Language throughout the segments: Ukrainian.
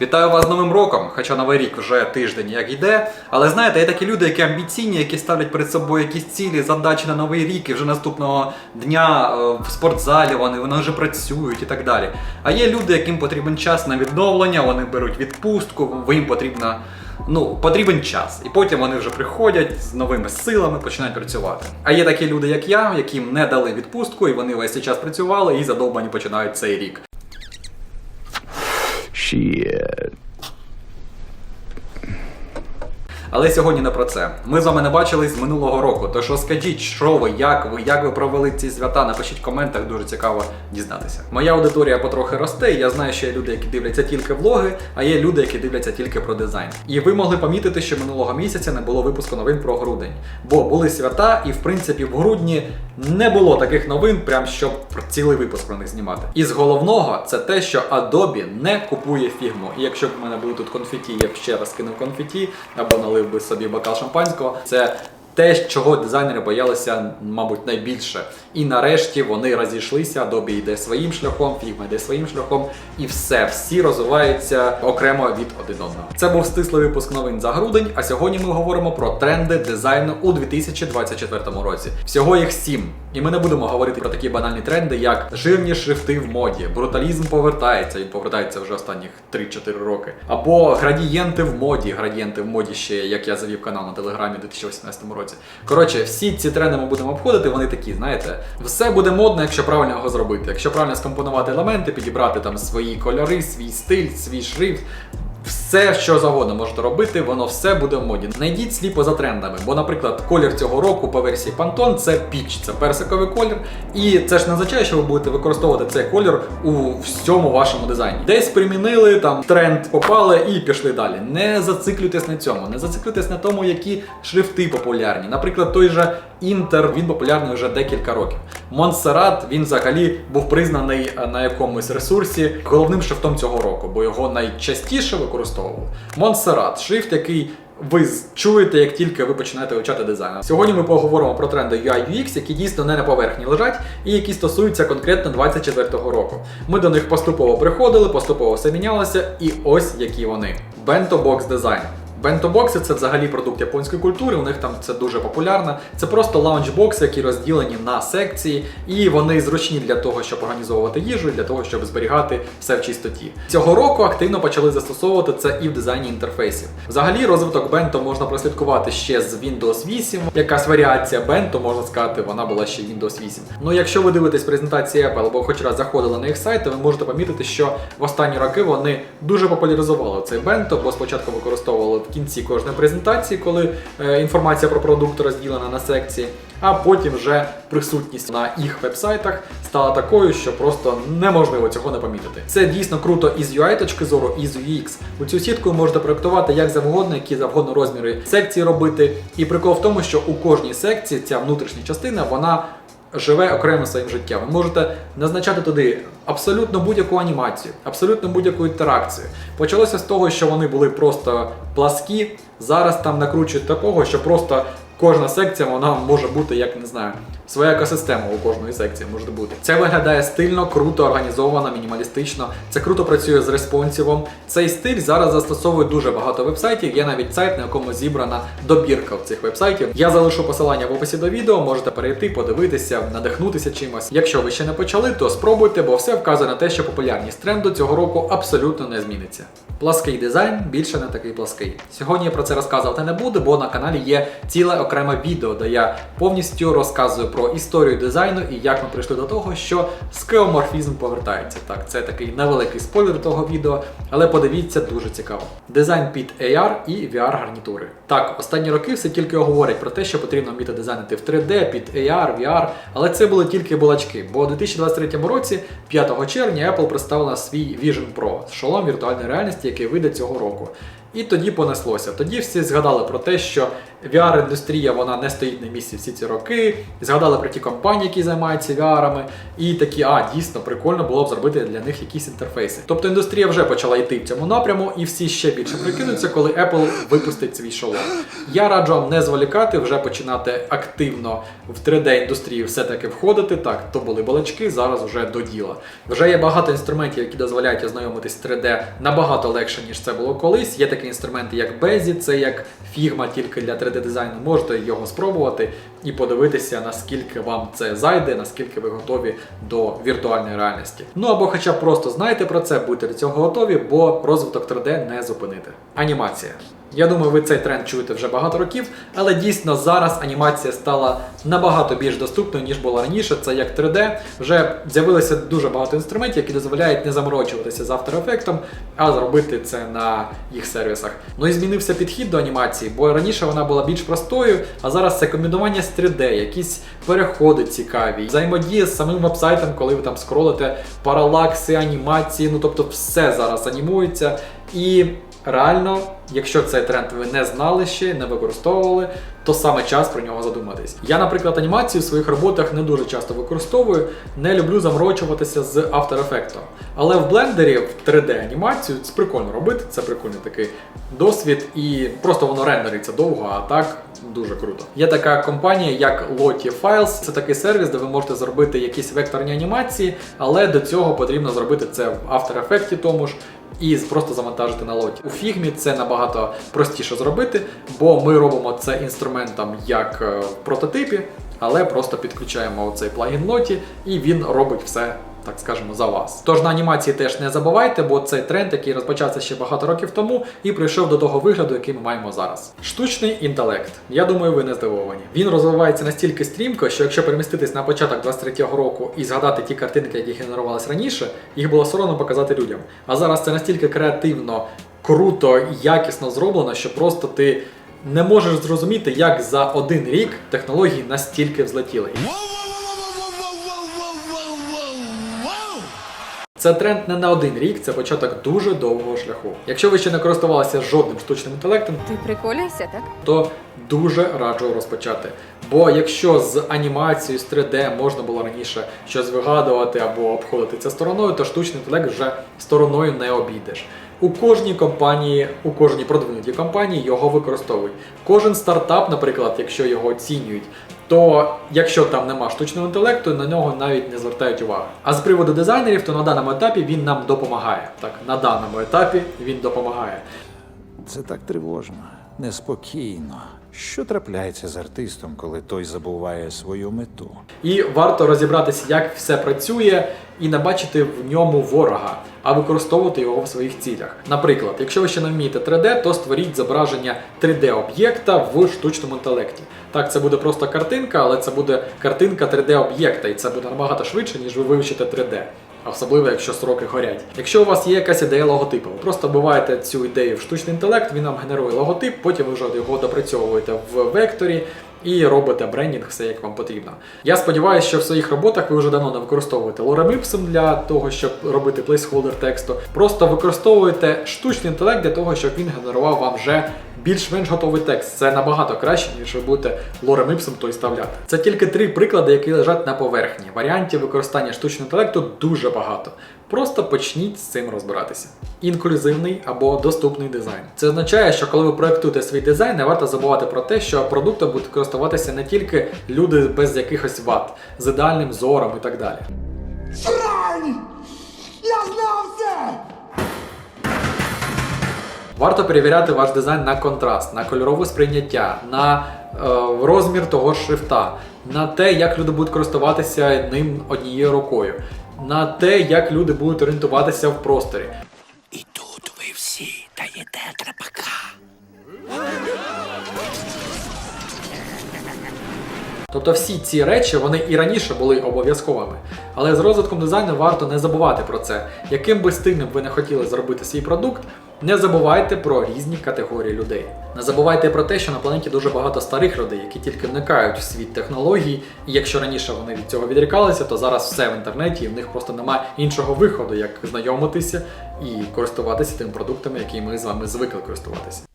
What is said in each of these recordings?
Вітаю вас з Новим роком, хоча новий рік вже тиждень як йде. Але знаєте, є такі люди, які амбіційні, які ставлять перед собою якісь цілі, задачі на новий рік, і вже наступного дня е, в спортзалі вони, вони вже працюють і так далі. А є люди, яким потрібен час на відновлення, вони беруть відпустку, їм потрібна. Ну, потрібен час, і потім вони вже приходять з новими силами, починають працювати. А є такі люди, як я, яким не дали відпустку, і вони весь цей час працювали і задовбані починають цей рік. Shit. Але сьогодні не про це. Ми з вами не бачились з минулого року. Тож розкажіть, що ви, як ви, як ви провели ці свята? Напишіть в коментах, дуже цікаво дізнатися. Моя аудиторія потрохи росте. Я знаю, що є люди, які дивляться тільки влоги, а є люди, які дивляться тільки про дизайн. І ви могли помітити, що минулого місяця не було випуску новин про грудень. Бо були свята, і в принципі в грудні не було таких новин, прям щоб цілий випуск про них знімати. І з головного це те, що Adobe не купує фігму. І якщо б в мене були тут конфеті, я б ще раз кинув конфеті або налив би собі бокал шампанського. Це те, чого дизайнери боялися, мабуть, найбільше. І нарешті вони розійшлися, Adobe йде своїм шляхом, Figma йде своїм шляхом, і все, всі розвиваються окремо від один одного. Це був стислий випуск новин за грудень. А сьогодні ми говоримо про тренди дизайну у 2024 році. Всього їх сім. І ми не будемо говорити про такі банальні тренди, як жирні шрифти в моді, бруталізм повертається, він повертається вже останніх 3-4 роки. Або градієнти в моді, градієнти в моді ще, як я завів канал на телеграмі у 2018 році. Коротше, всі ці тренди ми будемо обходити, вони такі, знаєте, все буде модно, якщо правильно його зробити. Якщо правильно скомпонувати елементи, підібрати там свої кольори, свій стиль, свій шрифт. Все, що завгодно можете робити, воно все буде в моді. Найдіть сліпо за трендами. Бо, наприклад, колір цього року по версії Pantone це піч, це персиковий колір. І це ж не означає, що ви будете використовувати цей колір у всьому вашому дизайні. Десь примінили, там тренд попали і пішли далі. Не зациклюйтесь на цьому, не зациклюйтесь на тому, які шрифти популярні. Наприклад, той же Інтер, він популярний вже декілька років. Монсеррат, він взагалі був признаний е, на якомусь ресурсі головним шрифтом цього року, бо його найчастіше використовували. Монсеррат, шрифт, який ви чуєте, як тільки ви починаєте вивчати дизайн. Сьогодні ми поговоримо про тренди UI UX, які дійсно не на поверхні лежать і які стосуються конкретно 24-го року. Ми до них поступово приходили, поступово все мінялося, і ось які вони. Bento Box Design. Бентобокси це взагалі продукт японської культури, у них там це дуже популярно. Це просто лаунчбокси, які розділені на секції, і вони зручні для того, щоб організовувати їжу, для того, щоб зберігати все в чистоті. Цього року активно почали застосовувати це і в дизайні інтерфейсів. Взагалі, розвиток Bento можна прослідкувати ще з Windows 8. Якась варіація Bento, можна сказати, вона була ще Windows 8. Ну, якщо ви дивитесь презентації Apple або хоч раз заходили на їх сайт, то ви можете помітити, що в останні роки вони дуже популяризували цей Bento, бо спочатку використовували кінці кожної презентації, коли е, інформація про продукт розділена на секції, а потім вже присутність на їх вебсайтах стала такою, що просто неможливо цього не помітити. Це дійсно круто і з UI точки зору, і з UX. У цю сітку ви можете проєктувати як завгодно, які завгодно розміри секції робити. І прикол в тому, що у кожній секції ця внутрішня частина вона живе окремо своїм життям. Ви можете назначати туди абсолютно будь-яку анімацію, абсолютно будь-яку інтеракцію. Почалося з того, що вони були просто пласкі. Зараз там накручують такого, що просто кожна секція вона може бути, як не знаю, своя екосистема у кожної секції може бути. Це виглядає стильно, круто, організовано, мінімалістично. Це круто працює з респонсівом. Цей стиль зараз застосовує дуже багато вебсайтів. Є навіть сайт, на якому зібрана добірка цих вебсайтів. Я залишу посилання в описі до відео, можете перейти, подивитися, надихнутися чимось. Якщо ви ще не почали, то спробуйте, бо все вказує на те, що популярність тренду цього року абсолютно не зміниться. Плаский дизайн більше не такий плаский. Сьогодні я про це розказувати не буду, бо на каналі є ціле окреме відео, де я повністю розказую про історію дизайну і як ми прийшли до того, що скеоморфізм повертається. Так, це такий невеликий спойлер того відео, але подивіться дуже цікаво. Дизайн під AR і VR гарнітури. Так, останні роки все тільки говорять про те, що потрібно вміти дизайнити в 3D, під AR, VR, але це були тільки балачки. Бо у 2023 році, 5 червня, Apple представила свій Vision Pro шолом віртуальної реальності, який вийде цього року. І тоді понеслося. Тоді всі згадали про те, що VR-індустрія вона не стоїть на місці всі ці роки. Згадали про ті компанії, які займаються VR-ами, і такі, а дійсно прикольно було б зробити для них якісь інтерфейси. Тобто індустрія вже почала йти в цьому напряму, і всі ще більше прикинуться, коли Apple випустить свій шолом. Я раджу вам не зволікати, вже починати активно в 3D-індустрію все-таки входити. Так, то були балачки, зараз вже до діла. Вже є багато інструментів, які дозволяють ознайомитись з 3D набагато легше, ніж це було колись. Є такі інструменти, як Bezi, це як фігма тільки для 3D-дизайну. Можете його спробувати і подивитися, наскільки вам це зайде, наскільки ви готові до віртуальної реальності. Ну або хоча б просто знайте про це, будьте до цього готові, бо розвиток 3D не зупинити. Анімація. Я думаю, ви цей тренд чуєте вже багато років, але дійсно зараз анімація стала набагато більш доступною, ніж була раніше. Це як 3D. Вже з'явилося дуже багато інструментів, які дозволяють не заморочуватися з After Effects, а зробити це на їх сервісах. Ну і змінився підхід до анімації, бо раніше вона була більш простою, а зараз це комбінування з 3D, якісь переходи цікаві, взаємодія з самим вебсайтом, коли ви там скролите паралакси, анімації, ну тобто все зараз анімується. І реально, якщо цей тренд ви не знали ще, не використовували, то саме час про нього задуматись. Я, наприклад, анімацію в своїх роботах не дуже часто використовую, не люблю заморочуватися з After Effects. Але в блендері в 3D анімацію це прикольно робити, це прикольний такий досвід, і просто воно рендериться довго, а так дуже круто. Є така компанія, як Lottie Files. Це такий сервіс, де ви можете зробити якісь векторні анімації, але до цього потрібно зробити це в After Effects тому ж і просто завантажити на лоті. У фігмі це набагато простіше зробити, бо ми робимо це інструментом як е, в прототипі, але просто підключаємо цей плагін лоті, і він робить все. Так скажемо за вас. Тож на анімації теж не забувайте, бо це тренд, який розпочався ще багато років тому і прийшов до того вигляду, який ми маємо зараз. Штучний інтелект. Я думаю, ви не здивовані. Він розвивається настільки стрімко, що якщо переміститись на початок 23-го року і згадати ті картинки, які генерувалися раніше, їх було соромно показати людям. А зараз це настільки креативно, круто і якісно зроблено, що просто ти не можеш зрозуміти, як за один рік технології настільки взлетіли. Це тренд не на один рік, це початок дуже довгого шляху. Якщо ви ще не користувалися жодним штучним інтелектом, Ти приколюєшся, так? то дуже раджу розпочати. Бо якщо з анімацією, з 3D можна було раніше щось вигадувати або обходити це стороною, то штучний інтелект вже стороною не обійдеш. У кожній компанії, у кожній продвинутій компанії його використовують. Кожен стартап, наприклад, якщо його оцінюють, то якщо там нема штучного інтелекту, на нього навіть не звертають увагу. А з приводу дизайнерів, то на даному етапі він нам допомагає. Так, на даному етапі він допомагає. Це так тривожно, неспокійно. Що трапляється з артистом, коли той забуває свою мету? І варто розібратися, як все працює, і не бачити в ньому ворога, а використовувати його в своїх цілях. Наприклад, якщо ви ще не вмієте 3D, то створіть зображення 3D-об'єкта в штучному інтелекті. Так, це буде просто картинка, але це буде картинка 3D-об'єкта, і це буде набагато швидше, ніж ви вивчите 3D. Особливо, якщо сроки горять. Якщо у вас є якась ідея логотипу, ви просто вбиваєте цю ідею в штучний інтелект, він вам генерує логотип, потім ви вже його допрацьовуєте в векторі і робите брендінг, все як вам потрібно. Я сподіваюся, що в своїх роботах ви вже давно не використовуєте Lorem Ipsum для того, щоб робити плейсхолдер тексту. Просто використовуєте штучний інтелект для того, щоб він генерував вам вже більш-менш готовий текст. Це набагато краще, ніж ви будете Lorem Ipsum той ставляти. Це тільки три приклади, які лежать на поверхні. Варіантів використання штучного інтелекту дуже багато. Просто почніть з цим розбиратися. Інклюзивний або доступний дизайн. Це означає, що коли ви проєктуєте свій дизайн, не варто забувати про те, що продуктом будуть користуватися не тільки люди без якихось вад, з ідеальним зором і так далі. Срань! Я знав Варто перевіряти ваш дизайн на контраст, на кольорове сприйняття, на е, розмір того ж шрифта, на те, як люди будуть користуватися ним однією рукою, на те, як люди будуть орієнтуватися в просторі. І тут ви всі даєте трапака. Тобто всі ці речі вони і раніше були обов'язковими. Але з розвитком дизайну варто не забувати про це. Яким би стильним ви не хотіли зробити свій продукт, Не забувайте про різні категорії людей. Не забувайте про те, що на планеті дуже багато старих людей, які тільки вникають в світ технологій, і якщо раніше вони від цього відрікалися, то зараз все в інтернеті, і в них просто немає іншого виходу, як знайомитися і користуватися тими продуктами, які ми з вами звикли користуватися.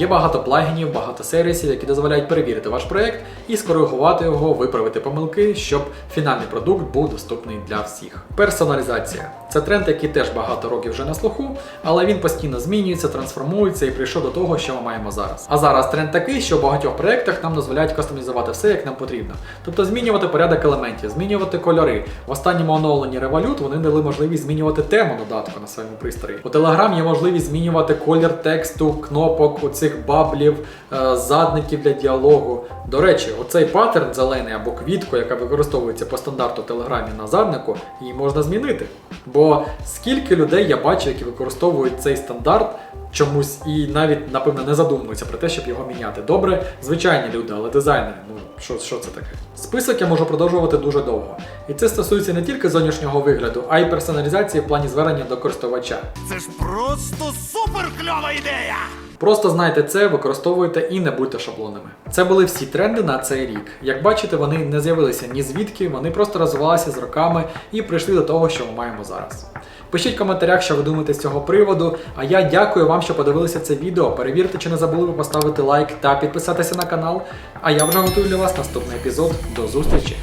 Є багато плагінів, багато сервісів, які дозволяють перевірити ваш проект і скоригувати його, виправити помилки, щоб фінальний продукт був доступний для всіх. Персоналізація це тренд, який теж багато років вже на слуху, але він постійно змінюється, трансформується і прийшов до того, що ми маємо зараз. А зараз тренд такий, що в багатьох проєктах нам дозволяють кастомізувати все, як нам потрібно. Тобто змінювати порядок елементів, змінювати кольори. В останньому оновленні Revolut вони дали можливість змінювати тему додатку на своєму пристрої. У Telegram є можливість змінювати колір тексту, кнопок, оцих баблів, е, задників для діалогу. До речі, оцей паттерн зелений або квітку, яка використовується по стандарту Телеграмі на заднику, її можна змінити. Бо скільки людей я бачу, які використовують цей стандарт чомусь і навіть, напевно, не задумуються про те, щоб його міняти. Добре, звичайні люди, але дизайнери, ну що, що це таке? Список я можу продовжувати дуже довго. І це стосується не тільки зовнішнього вигляду, а й персоналізації в плані звернення до користувача. Це ж просто супер кльова ідея! Просто знайте це, використовуйте і не будьте шаблонами. Це були всі тренди на цей рік. Як бачите, вони не з'явилися ні звідки, вони просто розвивалися з роками і прийшли до того, що ми маємо зараз. Пишіть в коментарях, що ви думаєте з цього приводу. А я дякую вам, що подивилися це відео. Перевірте, чи не забули ви поставити лайк та підписатися на канал. А я вже готую для вас наступний епізод. До зустрічі!